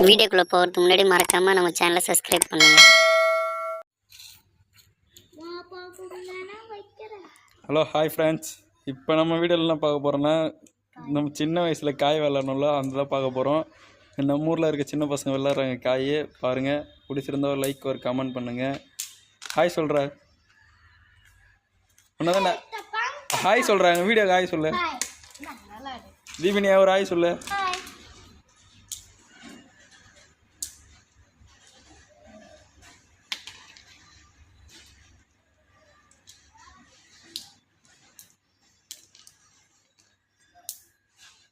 வீடியோக்குள்ளே போகிறதுக்கு முன்னாடி மறக்காமல் நம்ம சேனலை சப்ஸ்கிரைப் பண்ணுங்கள் ஹலோ ஹாய் ஃப்ரெண்ட்ஸ் இப்போ நம்ம வீடியோவில் என்ன பார்க்க போகிறோன்னா நம்ம சின்ன வயசில் காய் விளாட்ணும்ல அந்த பார்க்க போகிறோம் நம்ம ஊரில் இருக்க சின்ன பசங்க விளாட்றாங்க காய் பாருங்கள் பிடிச்சிருந்தா ஒரு லைக் ஒரு கமெண்ட் பண்ணுங்கள் ஹாய் சொல்கிற ஒன்று ஹாய் சொல்கிறாங்க வீடியோ ஹாய் சொல்லு. தீபினியா ஒரு ஹாய் சொல்லு.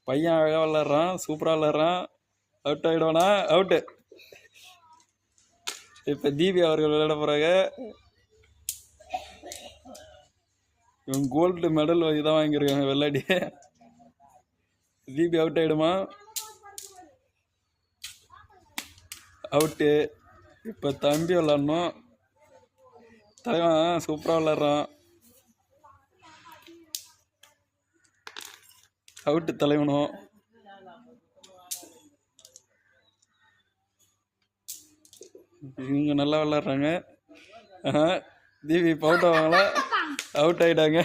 பையன் அழகாக விளாட்றான் சூப்பராக விளாட்றான் அவுட் ஆகிடுவானா அவுட்டு இப்போ தீபி அவர்கள் விளையாட போகிறாங்க இவன் கோல்டு மெடல் இதான் வாங்கியிருக்காங்க விளையாடி தீபி அவுட் ஆகிடுமா அவுட்டு இப்போ தம்பி விளாட்ணும் தலைவன் சூப்பராக விளாட்றான் அவுட்டு தலைவனும். இவங்க நல்லா விளாட்றாங்க. தீபி இப்போ அவுட் ஆவாங்களா அவுட் ஆகிட்டாங்க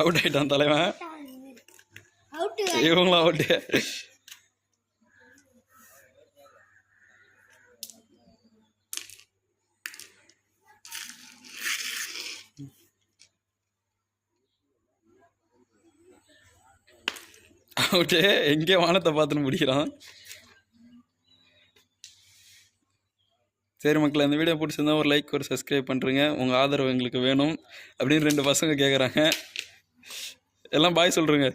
அவுட் ஆகிட்டான் தலைவன். இவங்களும் அவுட்டு அவுட்டு எங்கே வானத்தை பார்த்துன்னு முடிக்கிறான். சரி மக்களே இந்த வீடியோ பிடிச்சிருந்தா ஒரு லைக் ஒரு சப்ஸ்கிரைப் பண்ணுறேங்க உங்கள் ஆதரவு எங்களுக்கு வேணும் அப்படின்னு ரெண்டு பசங்க கேட்குறாங்க எல்லாம் பாய் சொல்கிறேங்க